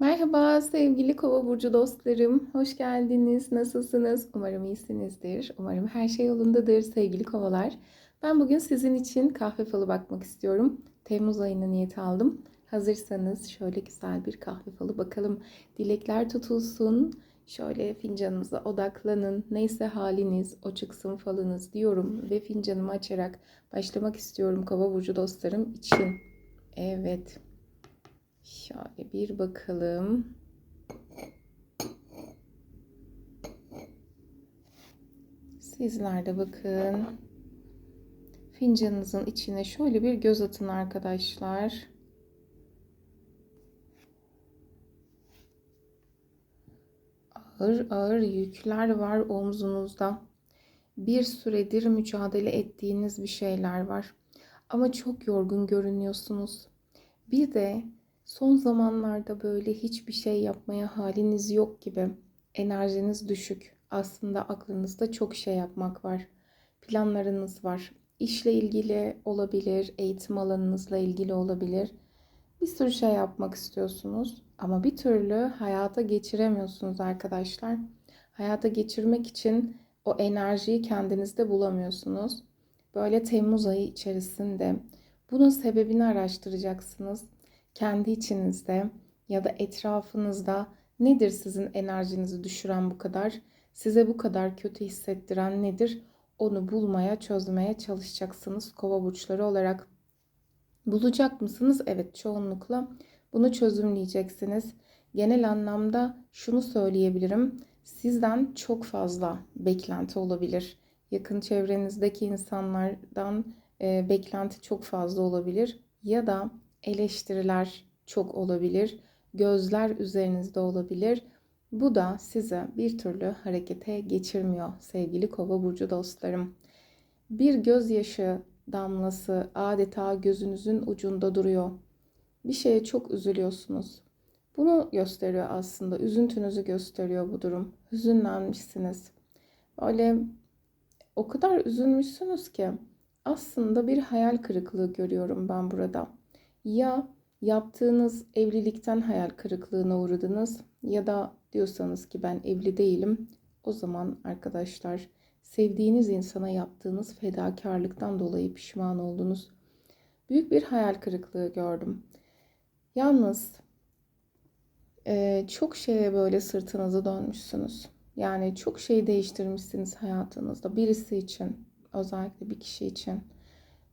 Merhaba sevgili Kova burcu dostlarım. Hoş geldiniz. Nasılsınız? Umarım iyisinizdir. Umarım her şey yolundadır sevgili Kovalar. Ben bugün sizin için kahve falı bakmak istiyorum. Temmuz ayına niyet aldım. Hazırsanız şöyle güzel bir kahve falı bakalım. Dilekler tutulsun. Şöyle fincanınıza odaklanın. Neyse haliniz, o çıksın falınız diyorum ve fincanımı açarak başlamak istiyorum Kova burcu dostlarım için. Evet. Şöyle bir bakalım. Sizler de bakın. Fincanınızın içine şöyle bir göz atın arkadaşlar. Ağır ağır yükler var omzunuzda. Bir süredir mücadele ettiğiniz bir şeyler var. Ama çok yorgun görünüyorsunuz. Bir de Son zamanlarda böyle hiçbir şey yapmaya haliniz yok gibi. Enerjiniz düşük. Aslında aklınızda çok şey yapmak var. Planlarınız var. İşle ilgili olabilir, eğitim alanınızla ilgili olabilir. Bir sürü şey yapmak istiyorsunuz ama bir türlü hayata geçiremiyorsunuz arkadaşlar. Hayata geçirmek için o enerjiyi kendinizde bulamıyorsunuz. Böyle Temmuz ayı içerisinde bunun sebebini araştıracaksınız kendi içinizde ya da etrafınızda nedir sizin enerjinizi düşüren bu kadar? Size bu kadar kötü hissettiren nedir? Onu bulmaya, çözmeye çalışacaksınız kova burçları olarak. Bulacak mısınız? Evet, çoğunlukla bunu çözümleyeceksiniz. Genel anlamda şunu söyleyebilirim. Sizden çok fazla beklenti olabilir. Yakın çevrenizdeki insanlardan e, beklenti çok fazla olabilir ya da eleştiriler çok olabilir, gözler üzerinizde olabilir. Bu da size bir türlü harekete geçirmiyor sevgili Kova burcu dostlarım. Bir gözyaşı damlası adeta gözünüzün ucunda duruyor. Bir şeye çok üzülüyorsunuz. Bunu gösteriyor aslında. Üzüntünüzü gösteriyor bu durum. Hüzünlenmişsiniz. Öyle o kadar üzülmüşsünüz ki aslında bir hayal kırıklığı görüyorum ben burada. Ya yaptığınız evlilikten hayal kırıklığına uğradınız ya da diyorsanız ki ben evli değilim. O zaman arkadaşlar sevdiğiniz insana yaptığınız fedakarlıktan dolayı pişman oldunuz. Büyük bir hayal kırıklığı gördüm. Yalnız e, çok şeye böyle sırtınızı dönmüşsünüz. Yani çok şey değiştirmişsiniz hayatınızda. Birisi için, özellikle bir kişi için.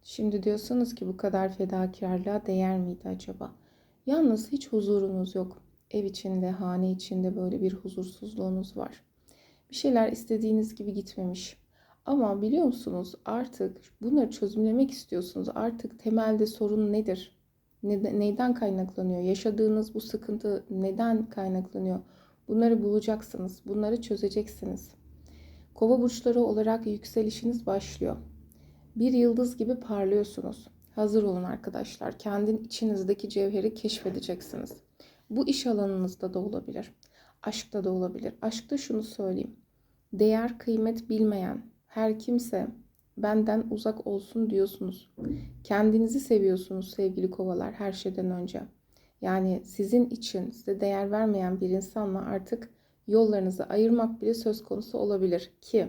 Şimdi diyorsunuz ki bu kadar fedakarlığa değer miydi acaba? Yalnız hiç huzurunuz yok. Ev içinde, hane içinde böyle bir huzursuzluğunuz var. Bir şeyler istediğiniz gibi gitmemiş. Ama biliyor musunuz artık bunları çözümlemek istiyorsunuz. Artık temelde sorun nedir? Neyden kaynaklanıyor? Yaşadığınız bu sıkıntı neden kaynaklanıyor? Bunları bulacaksınız. Bunları çözeceksiniz. Kova burçları olarak yükselişiniz başlıyor bir yıldız gibi parlıyorsunuz. Hazır olun arkadaşlar. Kendin içinizdeki cevheri keşfedeceksiniz. Bu iş alanınızda da olabilir. Aşkta da olabilir. Aşkta şunu söyleyeyim. Değer, kıymet bilmeyen her kimse benden uzak olsun diyorsunuz. Kendinizi seviyorsunuz sevgili kovalar her şeyden önce. Yani sizin için size değer vermeyen bir insanla artık yollarınızı ayırmak bile söz konusu olabilir ki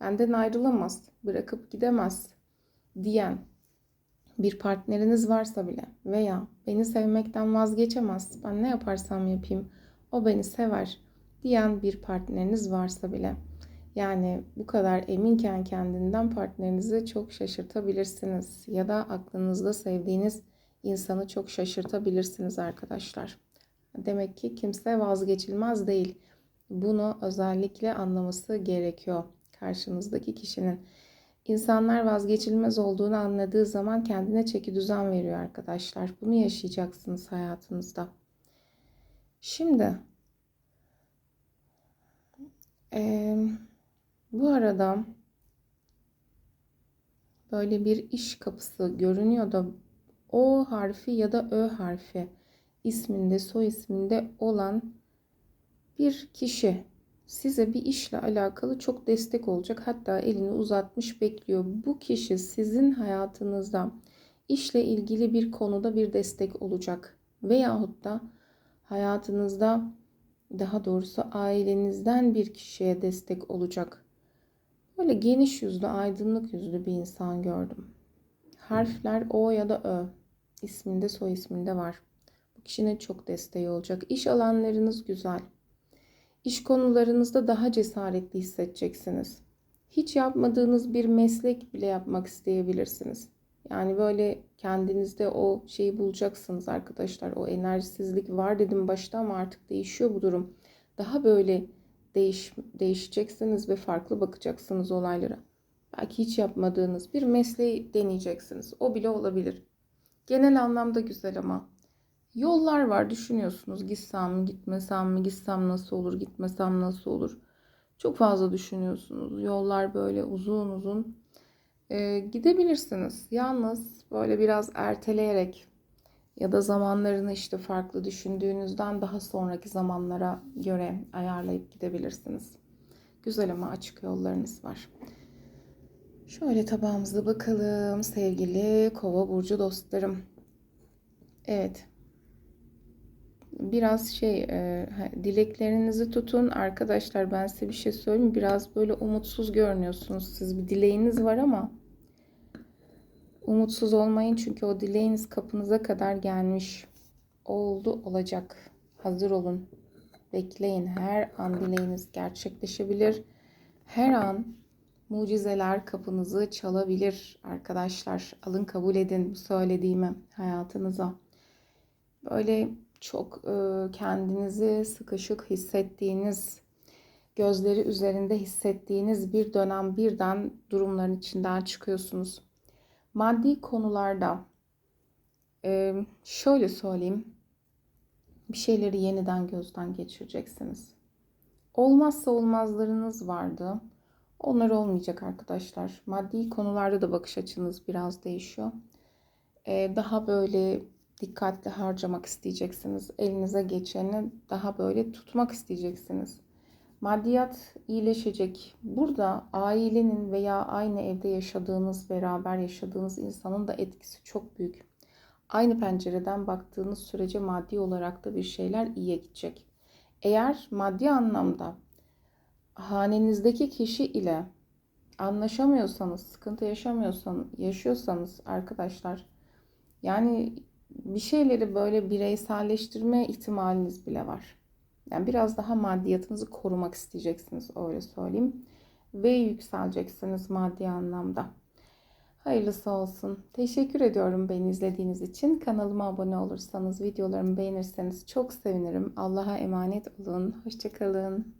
benden ayrılamaz, bırakıp gidemez diyen bir partneriniz varsa bile veya beni sevmekten vazgeçemez, ben ne yaparsam yapayım o beni sever diyen bir partneriniz varsa bile yani bu kadar eminken kendinden partnerinizi çok şaşırtabilirsiniz ya da aklınızda sevdiğiniz insanı çok şaşırtabilirsiniz arkadaşlar. Demek ki kimse vazgeçilmez değil. Bunu özellikle anlaması gerekiyor karşınızdaki kişinin. İnsanlar vazgeçilmez olduğunu anladığı zaman kendine çeki düzen veriyor arkadaşlar. Bunu yaşayacaksınız hayatınızda. Şimdi e, bu arada böyle bir iş kapısı görünüyor da O harfi ya da Ö harfi isminde soy isminde olan bir kişi size bir işle alakalı çok destek olacak. Hatta elini uzatmış bekliyor. Bu kişi sizin hayatınızda işle ilgili bir konuda bir destek olacak. Veyahut da hayatınızda daha doğrusu ailenizden bir kişiye destek olacak. Böyle geniş yüzlü, aydınlık yüzlü bir insan gördüm. Harfler O ya da Ö. isminde, soy isminde var. Bu kişinin çok desteği olacak. İş alanlarınız güzel. İş konularınızda daha cesaretli hissedeceksiniz. Hiç yapmadığınız bir meslek bile yapmak isteyebilirsiniz. Yani böyle kendinizde o şeyi bulacaksınız arkadaşlar. O enerjisizlik var dedim başta ama artık değişiyor bu durum. Daha böyle değiş, değişeceksiniz ve farklı bakacaksınız olaylara. Belki hiç yapmadığınız bir mesleği deneyeceksiniz. O bile olabilir. Genel anlamda güzel ama yollar var düşünüyorsunuz. Gitsem mi, gitmesem mi, gitsem nasıl olur, gitmesem nasıl olur. Çok fazla düşünüyorsunuz. Yollar böyle uzun uzun e, gidebilirsiniz. Yalnız böyle biraz erteleyerek ya da zamanlarını işte farklı düşündüğünüzden daha sonraki zamanlara göre ayarlayıp gidebilirsiniz. Güzel ama açık yollarınız var. Şöyle tabağımıza bakalım sevgili kova burcu dostlarım. Evet. Biraz şey e, dileklerinizi tutun. Arkadaşlar ben size bir şey söyleyeyim biraz böyle umutsuz görünüyorsunuz. Siz bir dileğiniz var ama umutsuz olmayın çünkü o dileğiniz kapınıza kadar gelmiş oldu olacak. Hazır olun. Bekleyin. Her an dileğiniz gerçekleşebilir. Her an mucizeler kapınızı çalabilir. Arkadaşlar. Alın kabul edin bu söylediğimi hayatınıza. Böyle çok e, kendinizi sıkışık hissettiğiniz, gözleri üzerinde hissettiğiniz bir dönem birden durumların içinden çıkıyorsunuz. Maddi konularda e, şöyle söyleyeyim. Bir şeyleri yeniden gözden geçireceksiniz. Olmazsa olmazlarınız vardı onlar olmayacak arkadaşlar. Maddi konularda da bakış açınız biraz değişiyor. Ee, daha böyle dikkatli harcamak isteyeceksiniz. Elinize geçeni daha böyle tutmak isteyeceksiniz. Maddiyat iyileşecek. Burada ailenin veya aynı evde yaşadığınız, beraber yaşadığınız insanın da etkisi çok büyük. Aynı pencereden baktığınız sürece maddi olarak da bir şeyler iyiye gidecek. Eğer maddi anlamda hanenizdeki kişi ile anlaşamıyorsanız, sıkıntı yaşamıyorsanız, yaşıyorsanız arkadaşlar yani bir şeyleri böyle bireyselleştirme ihtimaliniz bile var. Yani biraz daha maddiyatınızı korumak isteyeceksiniz öyle söyleyeyim. Ve yükseleceksiniz maddi anlamda. Hayırlısı olsun. Teşekkür ediyorum beni izlediğiniz için. Kanalıma abone olursanız, videolarımı beğenirseniz çok sevinirim. Allah'a emanet olun. Hoşçakalın.